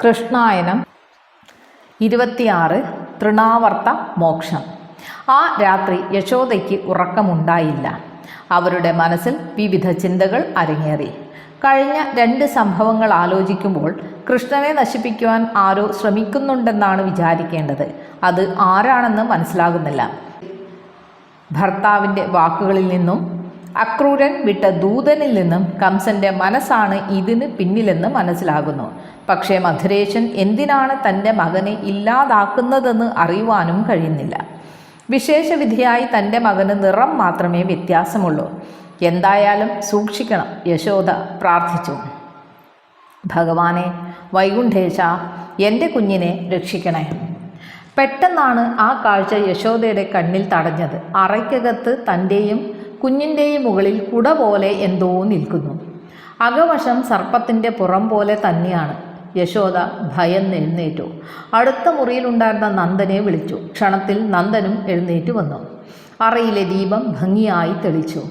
കൃഷ്ണായനം. ഇരുപത്തിയാറ് തൃണാവർത്ത മോക്ഷം. ആ രാത്രി യശോദയ്ക്ക് ഉറക്കമുണ്ടായില്ല. അവരുടെ മനസ്സിൽ വിവിധ ചിന്തകൾ അരങ്ങേറി. കഴിഞ്ഞ രണ്ട് സംഭവങ്ങൾ ആലോചിക്കുമ്പോൾ കൃഷ്ണനെ നശിപ്പിക്കുവാൻ ആരോ ശ്രമിക്കുന്നുണ്ടെന്നാണ് വിചാരിക്കേണ്ടത്. അത് ആരാണെന്ന് മനസ്സിലാകുന്നില്ല. ഭർത്താവിന്റെ വാക്കുകളിൽ നിന്നും അക്രൂരൻ വിട്ട ദൂതനിൽ നിന്നും കംസന്റെ മനസ്സാണ് ഇതിന് പിന്നിലെന്ന് മനസ്സിലാകുന്നു. പക്ഷേ മധുരേശൻ എന്തിനാണ് തന്റെ മകനെ ഇല്ലാതാക്കുന്നതെന്ന് അറിയുവാനും കഴിയുന്നില്ല. വിശേഷവിധിയായി തന്റെ മകന് നിറം മാത്രമേ വ്യത്യാസമുള്ളൂ. എന്തായാലും സൂക്ഷിക്കണം. യശോദ പ്രാർത്ഥിച്ചു. ഭഗവാനെ വൈകുണ്ഠേശ എന്റെ കുഞ്ഞിനെ രക്ഷിക്കണേ. പെട്ടെന്നാണ് ആ കാഴ്ച യശോദയുടെ കണ്ണിൽ തടഞ്ഞത്. അറയ്ക്കകത്ത് തന്റെയും കുഞ്ഞിന്റെയും മുകളിൽ കുട പോലെ എന്തോ നിൽക്കുന്നു. അകവശം സർപ്പത്തിന്റെ പുറം പോലെ തന്നെയാണ്. യശോദ ഭയന്ന് എഴുന്നേറ്റു. അടുത്ത മുറിയിലുണ്ടായിരുന്ന നന്ദനെ വിളിച്ചു. ക്ഷണത്തിൽ നന്ദനും എഴുന്നേറ്റ് വന്നു. അറയിലെ ദീപം ഭംഗിയായി തെളിച്ചു.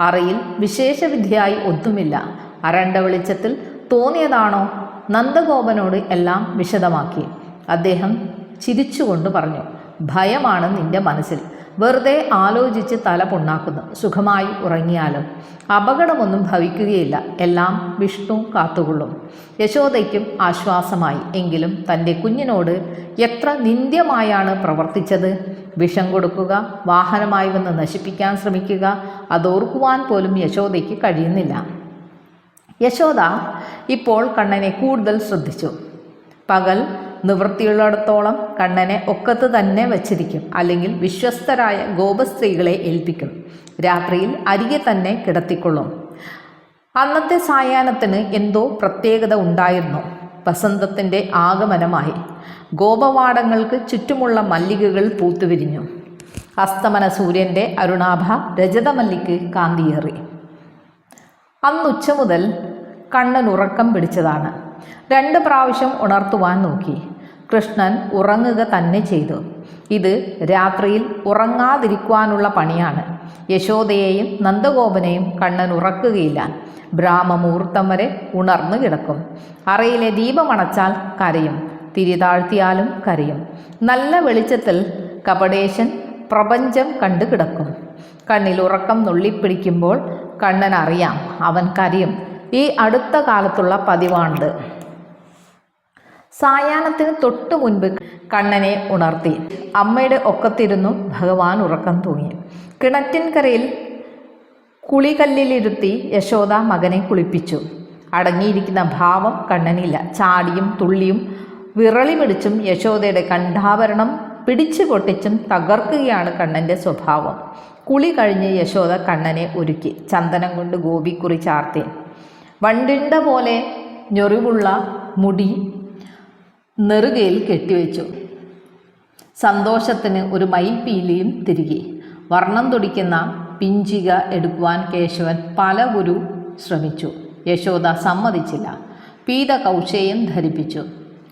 അറയിൽ വിശേഷവിദ്യയായി ഒന്നുമില്ല. അരണ്ട വെളിച്ചത്തിൽ തോന്നിയതാണോ? നന്ദഗോപനോട് എല്ലാം വിശദമാക്കി. അദ്ദേഹം ചിരിച്ചുകൊണ്ട് പറഞ്ഞു ഭയമാണ് നിന്റെ മനസ്സിൽ. വെറുതെ ആലോചിച്ച് തല പൊണ്ണാക്കുന്നു. സുഖമായി ഉറങ്ങിയാലും അപകടമൊന്നും ഭവിക്കുകയില്ല. എല്ലാം വിഷ്ണു കാത്തുകൊള്ളും. യശോദയ്ക്കും ആശ്വാസമായി. എങ്കിലും തന്റെ കുഞ്ഞിനോട് എത്ര നിന്ദ്യമായാണ് പ്രവർത്തിച്ചത്? വിഷം കൊടുക്കുക വാഹനമായി വന്ന് നശിപ്പിക്കാൻ ശ്രമിക്കുക അതോർക്കുവാൻ പോലും യശോദയ്ക്ക് കഴിയുന്നില്ല. യശോദ ഇപ്പോൾ കണ്ണനെ കൂടുതൽ ശ്രദ്ധിച്ചു. പകൽ നിവൃത്തിയുള്ളിടത്തോളം കണ്ണനെ ഒക്കത്ത് തന്നെ വച്ചിരിക്കും. അല്ലെങ്കിൽ വിശ്വസ്തരായ ഗോപസ്ത്രീകളെ ഏൽപ്പിക്കും. രാത്രിയിൽ അരികെ തന്നെ കിടത്തിക്കൊള്ളും. അന്നത്തെ സായാഹ്നത്തിന് എന്തോ പ്രത്യേകത ഉണ്ടായിരുന്നു. വസന്തത്തിന്റെ ആഗമനമായി ഗോപവാടങ്ങൾക്ക് ചുറ്റുമുള്ള മല്ലികകൾ പൂത്തുവിരിഞ്ഞു. അസ്തമന സൂര്യന്റെ അരുണാഭ രജതമല്ലിക്ക് കാന്തിയേറി. അന്നുച്ച മുതൽ കണ്ണൻ ഉറക്കം പിടിച്ചതാണ്. രണ്ട് പ്രാവശ്യം ഉണർത്തുവാൻ നോക്കി. കൃഷ്ണൻ ഉറങ്ങുക തന്നെ ചെയ്തു. ഇത് രാത്രിയിൽ ഉറങ്ങാതിരിക്കുവാനുള്ള പണിയാണ്. യശോദയെയും നന്ദഗോപനെയും കണ്ണൻ ഉറക്കുകയില്ല. ബ്രാഹ്മമുഹൂർത്തം വരെ ഉണർന്നു കിടക്കും. അറയിലെ ദീപമണച്ചാൽ കരയും. തിരിതാഴ്ത്തിയാലും കരയും. നല്ല വെളിച്ചത്തിൽ കപടേശൻ പ്രപഞ്ചം കണ്ടു കിടക്കും. കണ്ണിൽ ഉറക്കം നുള്ളിപ്പിടിക്കുമ്പോൾ കണ്ണൻ അറിയാം അവൻ കരയും. ഈ അടുത്ത കാലത്തുള്ള പതിവാണിത്. സായാഹ്നത്തിന് തൊട്ടു മുൻപ് കണ്ണനെ ഉണർത്തി. അമ്മയുടെ ഒക്കത്തിരുന്നു ഭഗവാൻ ഉറക്കം തൂങ്ങി. കിണറ്റിൻകരയിൽ കുളികല്ലിലിരുത്തി യശോദ മകനെ കുളിപ്പിച്ചു. അടങ്ങിയിരിക്കുന്ന ഭാവം കണ്ണനില്ല. ചാടിയും തുള്ളിയും വിറളി പിടിച്ചും യശോദയുടെ കണ്ഠാഭരണം പിടിച്ചു പൊട്ടിച്ചും തകർക്കുകയാണ് കണ്ണന്റെ സ്വഭാവം. കുളി കഴിഞ്ഞ് യശോദ കണ്ണനെ ഒരുക്കി. ചന്ദനം കൊണ്ട് ഗോപിക്കുറി ചാർത്തി. വണ്ടിണ്ട പോലെ ഞൊറിവുള്ള മുടി നെറുകയിൽ കെട്ടിവെച്ചു. സന്തോഷത്തിന് ഒരു മയിൽപ്പീലിയും തിരികെ. വർണം തുടിക്കുന്ന പിഞ്ചിക എടുക്കുവാൻ കേശവൻ പല ഗുരു ശ്രമിച്ചു. യശോദ സമ്മതിച്ചില്ല. പീത കൗശയം ധരിപ്പിച്ചു.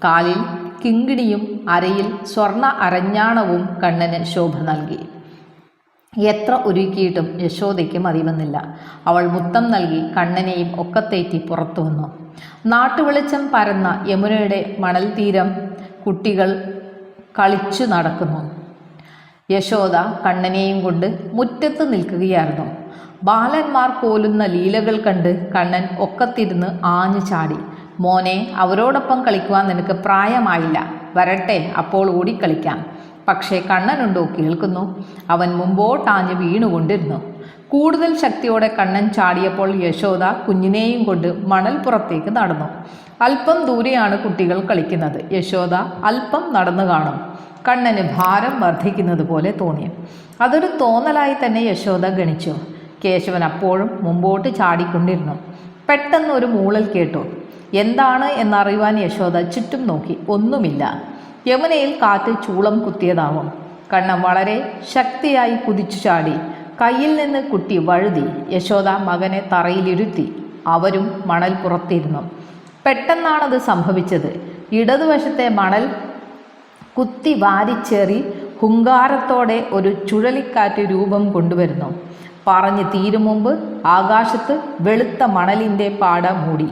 കാലിൽ കിങ്കിണിയും അരയിൽ സ്വർണ അരഞ്ഞാണവും കണ്ണന് ശോഭ നൽകി. എത്ര ഒരുക്കിയിട്ടും യശോദയ്ക്ക് മതിവന്നില്ല അവൾ മുത്തം നൽകി കണ്ണനെയും ഒക്കത്തേറ്റി പുറത്തു വന്നു. നാട്ടുവെളിച്ചം പരന്ന യമുനയുടെ മണൽ തീരം കുട്ടികൾ കളിച്ചു നടക്കുന്നു. യശോദ കണ്ണനെയും കൊണ്ട് മുറ്റത്ത് നിൽക്കുകയായിരുന്നു. ബാലന്മാർ കോലുന്ന ലീലകൾ കണ്ട് കണ്ണൻ ഒക്കത്തിരുന്ന് ആഞ്ഞു ചാടി. മോനെ അവരോടൊപ്പം കളിക്കുവാൻ നിനക്ക് പ്രായമായില്ല. വരട്ടെ അപ്പോൾ ഓടിക്കളിക്കാം. പക്ഷേ കണ്ണനുണ്ടോ കേൾക്കുന്നു. അവൻ മുമ്പോട്ടാഞ്ഞ് വീണുകൊണ്ടിരുന്നു. കൂടുതൽ ശക്തിയോടെ കണ്ണൻ ചാടിയപ്പോൾ യശോദ കുഞ്ഞിനെയും കൊണ്ട് മണൽപ്പുറത്തേക്ക് നടന്നു. അല്പം ദൂരെയാണ് കുട്ടികൾ കളിക്കുന്നത്. യശോദ അല്പം നടന്നു കാണും. കണ്ണന് ഭാരം വർദ്ധിക്കുന്നത് പോലെ തോന്നി. അതൊരു തോന്നലായി തന്നെ യശോദ ഗണിച്ചു. കേശവൻ അപ്പോഴും മുമ്പോട്ട് ചാടിക്കൊണ്ടിരുന്നു. പെട്ടെന്ന് ഒരു മൂളൽ കേട്ടു. എന്താണ് എന്നറിയുവാൻ യശോദ ചുറ്റും നോക്കി. ഒന്നുമില്ല. യമുനയിൽ കാറ്റ് ചൂളം കുത്തിയതാവും. കണ്ണം വളരെ ശക്തിയായി കുതിച്ചു ചാടി. കയ്യിൽ നിന്ന് കുട്ടി വഴുതി. യശോദ മകനെ തറയിലിരുത്തി. അവരും മണൽ പുറത്തിരുന്നു. പെട്ടെന്നാണത് സംഭവിച്ചത്. ഇടതുവശത്തെ മണൽ കുത്തി വാരിച്ചേറി ഹുങ്കാരത്തോടെ ഒരു ചുഴലിക്കാറ്റ് രൂപം കൊണ്ടുവരുന്നു. പറഞ്ഞു തീരും മുമ്പ് ആകാശത്ത് വെളുത്ത മണലിന്റെ പാട മൂടി.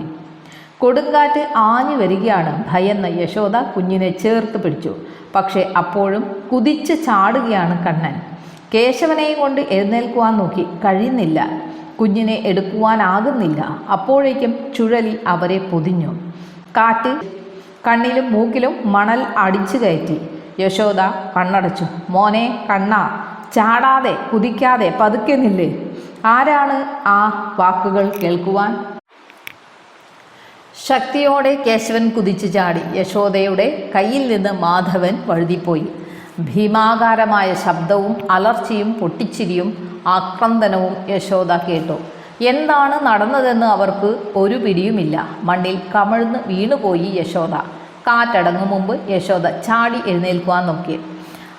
കൊടുങ്കാറ്റ് ആഞ്ഞു വരികയാണ് ഭയന്ന യശോദ കുഞ്ഞിനെ ചേർത്ത് പിടിച്ചു. പക്ഷേ അപ്പോഴും കുതിച്ച് ചാടുകയാണ് കണ്ണൻ. കേശവനെയും കൊണ്ട് എഴുന്നേൽക്കുവാൻ നോക്കി കഴിയുന്നില്ല. കുഞ്ഞിനെ എടുക്കുവാനാകുന്നില്ല. അപ്പോഴേക്കും ചുഴലി അവരെ പൊതിഞ്ഞു. കാറ്റ് കണ്ണിലും മൂക്കിലും മണൽ അടിച്ചു കയറ്റി. യശോദ കണ്ണടച്ചു. മോനെ കണ്ണ ചാടാതെ കുതിക്കാതെ പതുക്കെ നില്ലേ. ആരാണ് ആ വാക്കുകൾ കേൾക്കുവാൻ? ശക്തിയോടെ കേശവൻ കുതിച്ചു ചാടി. യശോദയുടെ കയ്യിൽ നിന്ന് മാധവൻ വഴുതിപ്പോയി. ഭീമാകാരമായ ശബ്ദവും അലർച്ചയും പൊട്ടിച്ചിരിയും ആക്രന്ദനവും യശോദ കേട്ടു. എന്താണ് നടന്നതെന്ന് അവർക്ക് ഒരു പിടിയുമില്ല. മണ്ണിൽ കമഴ്ന്ന് വീണുപോയി യശോദ. കാറ്റടങ്ങും മുമ്പ് യശോദ ചാടി എഴുന്നേൽക്കുവാൻ നോക്കി.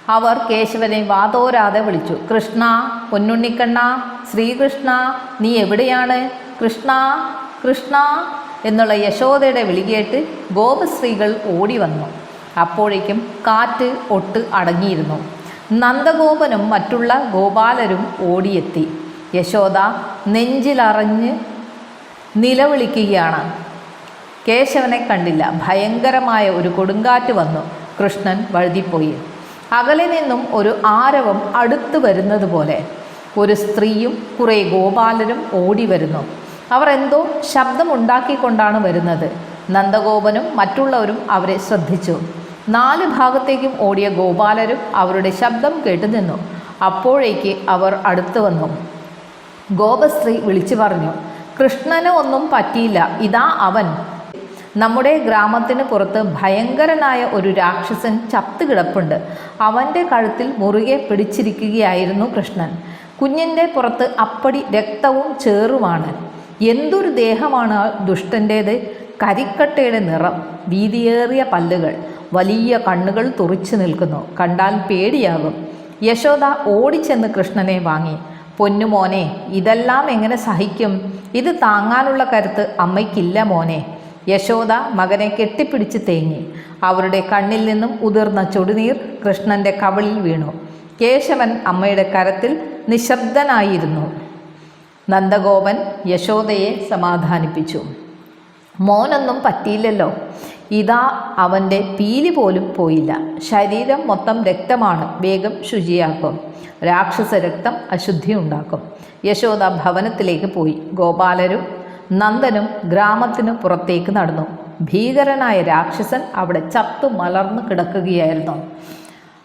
അവർ കേശവനെ വാതോരാതെ വിളിച്ചു. കൃഷ്ണ പൊന്നുണ്ണിക്കണ്ണ ശ്രീകൃഷ്ണ നീ എവിടെയാണ്? കൃഷ്ണ കൃഷ്ണ എന്നുള്ള യശോദയുടെ വിളികേട്ട് ഗോപസ്ത്രീകൾ ഓടി വന്നു. അപ്പോഴേക്കും കാറ്റ് ഒട്ട് അടങ്ങിയിരുന്നു. നന്ദഗോപനും മറ്റുള്ള ഗോപാലരും ഓടിയെത്തി. യശോദ നെഞ്ചിലറിഞ്ഞ് നിലവിളിക്കുകയാണ്. കേശവനെ കണ്ടില്ല. ഭയങ്കരമായ ഒരു കൊടുങ്കാറ്റ് വന്നു. കൃഷ്ണൻ വഴുതിപ്പോയി. അകലെ നിന്നും ഒരു ആരവം അടുത്തു വരുന്നത് പോലെ. ഒരു സ്ത്രീയും കുറേ ഗോപാലരും ഓടി വരുന്നു. അവർ എന്തോ ശബ്ദമുണ്ടാക്കിക്കൊണ്ടാണ് വരുന്നത്. നന്ദഗോപനും മറ്റുള്ളവരും അവരെ ശ്രദ്ധിച്ചു. നാല് ഭാഗത്തേക്കും ഓടിയ ഗോപാലരും അവരുടെ ശബ്ദം കേട്ടു നിന്നു. അപ്പോഴേക്ക് അവർ അടുത്തു വന്നു. ഗോപശ്രീ വിളിച്ചു പറഞ്ഞു കൃഷ്ണന് ഒന്നും പറ്റിയില്ല. ഇതാ അവൻ. നമ്മുടെ ഗ്രാമത്തിന് പുറത്ത് ഭയങ്കരനായ ഒരു രാക്ഷസൻ ചത്തുകിടപ്പുണ്ട് അവന്റെ കഴുത്തിൽ മുറുകെ പിടിച്ചിരിക്കുകയായിരുന്നു കൃഷ്ണൻ. കുഞ്ഞിന്റെ പുറത്ത് അപ്പടി രക്തവും ചേറുമാണ്. എന്തൊരു ദേഹമാണ് ആ ദുഷ്ടന്റേത്? കരിക്കട്ടയുടെ നിറം വീതിയേറിയ പല്ലുകൾ വലിയ കണ്ണുകൾ തുറിച്ചു നിൽക്കുന്നു. കണ്ടാൽ പേടിയാകും. യശോദ ഓടിച്ചെന്ന് കൃഷ്ണനെ വാങ്ങി. പൊന്നുമോനെ ഇതെല്ലാം എങ്ങനെ സഹിക്കും? ഇത് താങ്ങാനുള്ള കരുത്ത് അമ്മയ്ക്കില്ല മോനെ. യശോദ മകനെ കെട്ടിപ്പിടിച്ച് തേങ്ങി. അവരുടെ കണ്ണിൽ നിന്നും ഉതിർന്ന ചുടുനീർ കൃഷ്ണന്റെ കവളിൽ വീണു. കേശവൻ അമ്മയുടെ കരത്തിൽ നിശബ്ദനായിരുന്നു. നന്ദഗോപൻ യശോദയെ സമാധാനിപ്പിച്ചു. മോനൊന്നും പറ്റിയില്ലല്ലോ. ഇതാ അവന്റെ പീലി പോലും പോയില്ല. ശരീരം മൊത്തം രക്തമാണ്. വേഗം ശുചിയാക്കും. രാക്ഷസ രക്തം അശുദ്ധി ഉണ്ടാക്കും യശോദ ഭവനത്തിലേക്ക് പോയി. ഗോപാലരും നന്ദനും ഗ്രാമത്തിനു പുറത്തേക്ക് നടന്നു. ഭീകരനായ രാക്ഷസൻ അവിടെ ചത്തു മലർന്നു കിടക്കുകയായിരുന്നു.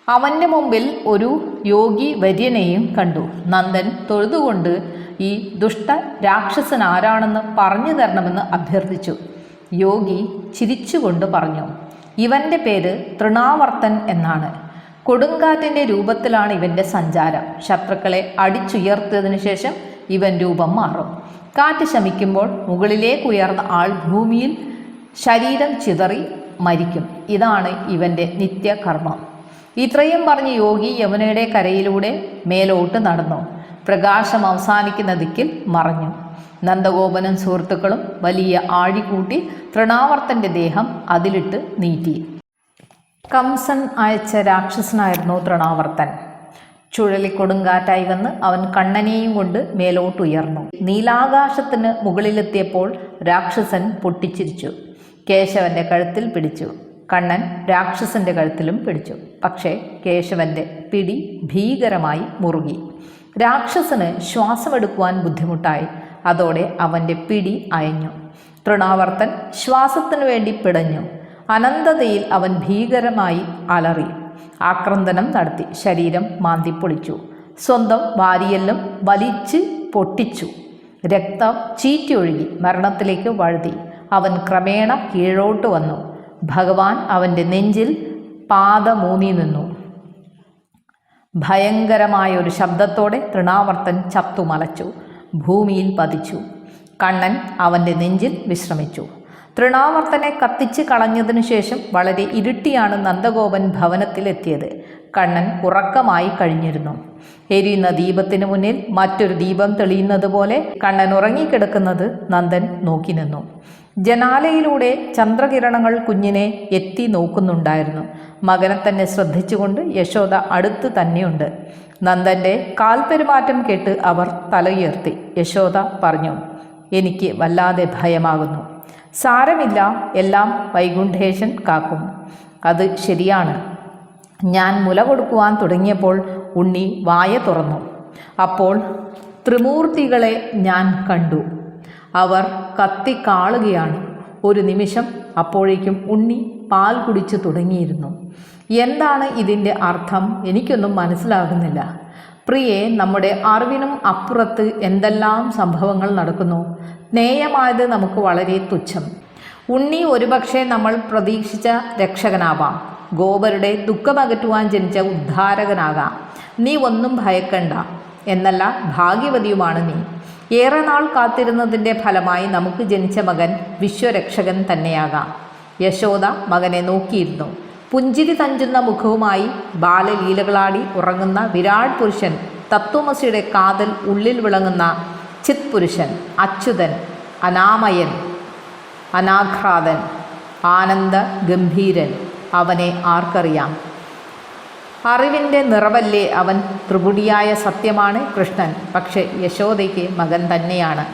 അവന്റെ മുമ്പിൽ ഒരു യോഗി വര്യനെയും കണ്ടു. നന്ദൻ തൊഴുതുകൊണ്ട് ഈ ദുഷ്ട രാക്ഷസൻ ആരാണെന്ന് പറഞ്ഞു തരണമെന്ന് അഭ്യർത്ഥിച്ചു. യോഗി ചിരിച്ചുകൊണ്ട് പറഞ്ഞു ഇവന്റെ പേര് തൃണാവർത്തൻ എന്നാണ്. കൊടുങ്കാറ്റിന്റെ രൂപത്തിലാണ് ഇവന്റെ സഞ്ചാരം. ശത്രുക്കളെ അടിച്ചുയർത്തിയതിനു ശേഷം ഇവൻ രൂപം മാറും. കാറ്റ് ശമിക്കുമ്പോൾ മുകളിലേക്ക് ഉയർന്ന ആൾ ഭൂമിയിൽ ശരീരം ചിതറി മരിക്കും. ഇതാണ് ഇവന്റെ നിത്യകർമ്മം. ഇത്രയും പറഞ്ഞ് യോഗി യമുനയുടെ കരയിലൂടെ മേലോട്ട് നടന്നു. പ്രകാശം അവസാനിക്കുന്ന ദിക്കിൽ മറഞ്ഞു. നന്ദഗോപനും സുഹൃത്തുക്കളും വലിയ ആഴികൂട്ടി തൃണാവർത്തന്റെ ദേഹം അതിലിട്ട് നീറ്റി കംസൻ അയച്ച രാക്ഷസനായിരുന്നു തൃണാവർത്തൻ. ചുഴലിക്കൊടുങ്കാറ്റായി വന്ന് അവൻ കണ്ണനെയും കൊണ്ട് മേലോട്ടുയർന്നു. നീലാകാശത്തിന് മുകളിലെത്തിയപ്പോൾ രാക്ഷസൻ പൊട്ടിച്ചിരിച്ചു. കേശവന്റെ കഴുത്തിൽ പിടിച്ചു. കണ്ണൻ രാക്ഷസന്റെ കഴുത്തിലും പിടിച്ചു. പക്ഷേ കേശവന്റെ പിടി ഭീകരമായി മുറുകി. രാക്ഷസന് ശ്വാസമെടുക്കുവാൻ ബുദ്ധിമുട്ടായി. അതോടെ അവന്റെ പിടി അയഞ്ഞു. തൃണാവർത്തൻ ശ്വാസത്തിനു വേണ്ടി പിടഞ്ഞു. അനന്തതയിൽ അവൻ ഭീകരമായി അലറി. ആക്രന്ദനം നടത്തി. ശരീരം മാന്തിപ്പൊളിച്ചു. സ്വന്തം വാരിയെല്ലും വലിച്ച് പൊട്ടിച്ചു. രക്തം ചീറ്റൊഴുകി മരണത്തിലേക്ക് വഴുതി. അവൻ ക്രമേണ കീഴോട്ട് വന്നു. ഭഗവാൻ അവന്റെ നെഞ്ചിൽ പാദമൂന്നി നിന്നു. ഭയങ്കരമായ ഒരു ശബ്ദത്തോടെ തൃണാവർത്തൻ ചത്തുമലച്ചു ഭൂമിയിൽ പതിച്ചു. കണ്ണൻ അവന്റെ നെഞ്ചിൽ വിശ്രമിച്ചു. തൃണാവർത്തനെ കത്തിച്ച് കളഞ്ഞതിനു ശേഷം വളരെ ഇരുട്ടിയാണ് നന്ദഗോപൻ ഭവനത്തിലെത്തിയത്. കണ്ണൻ ഉറക്കമായി കഴിഞ്ഞിരുന്നു. എരിയുന്ന ദീപത്തിന് മുന്നിൽ മറ്റൊരു ദീപം തെളിയുന്നത് പോലെ കണ്ണൻ ഉറങ്ങിക്കിടക്കുന്നത് നന്ദൻ നോക്കി നിന്നു. ജനാലയിലൂടെ ചന്ദ്രകിരണങ്ങൾ കുഞ്ഞിനെ എത്തി നോക്കുന്നുണ്ടായിരുന്നു. മകനെ തന്നെ ശ്രദ്ധിച്ചുകൊണ്ട് യശോദ അടുത്ത് തന്നെയുണ്ട്. നന്ദന്റെ കാൽപെരുമാറ്റം കേട്ട് അവർ തലയുയർത്തി. യശോദ പറഞ്ഞു എനിക്ക് വല്ലാതെ ഭയമാകുന്നു. സാരമില്ല എല്ലാം വൈകുണ്ഠേശൻ കാക്കും. അത് ശരിയാണ്. ഞാൻ മുല കൊടുക്കുവാൻ തുടങ്ങിയപ്പോൾ ഉണ്ണി വായ തുറന്നു. അപ്പോൾ ത്രിമൂർത്തികളെ ഞാൻ കണ്ടു. അവർ കത്തിക്കാളുകയാണ് ഒരു നിമിഷം അപ്പോഴേക്കും ഉണ്ണി പാൽ കുടിച്ചു തുടങ്ങിയിരുന്നു. എന്താണ് ഇതിന്റെ അർത്ഥം? എനിക്കൊന്നും മനസ്സിലാകുന്നില്ല. പ്രിയെ നമ്മുടെ അറിവിനും അപ്പുറത്ത് എന്തെല്ലാം സംഭവങ്ങൾ നടക്കുന്നു? നേയമായത് നമുക്ക് വളരെ തുച്ഛം. ഉണ്ണി ഒരുപക്ഷെ നമ്മൾ പ്രതീക്ഷിച്ച രക്ഷകനാവാം. ഗോപരുടെ ദുഃഖമകറ്റുവാൻ ജനിച്ച ഉദ്ധാരകനാകാം. നീ ഒന്നും ഭയക്കണ്ട. എന്നല്ല ഭാഗ്യവതിയുമാണ് നീ. ഏറെ നാൾ കാത്തിരുന്നതിന്റെ ഫലമായി നമുക്ക് ജനിച്ച മകൻ വിശ്വരക്ഷകൻ തന്നെയാകാം. യശോദ മകനെ നോക്കിയിരുന്നു. പുഞ്ചിരി തഞ്ചുന്ന മുഖവുമായി ബാലലീലകളാടി ഉറങ്ങുന്ന വിരാട് പുരുഷൻ തത്വമസിയുടെ കാതൽ ഉള്ളിൽ വിളങ്ങുന്ന ചിത് പുരുഷൻ അച്യുതൻ അനാമയൻ അനാഘ്രാതൻ ആനന്ദ ഗംഭീരൻ അവനെ ആർക്കറിയാം? അറിവിന്റെ നിറവല്ലേ അവൻ ത്രിപുടിയായ സത്യമാണ് കൃഷ്ണൻ. പക്ഷേ യശോദയ്ക്ക് മകൻ തന്നെയാണ്.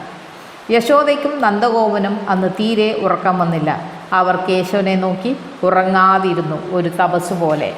യശോദയ്ക്കും നന്ദഗോപനും അന്ന് തീരെ ഉറക്കം വന്നില്ല. അവർ കേശവനെ നോക്കി ഉറങ്ങാതിരുന്നു ഒരു തപസ് പോലെ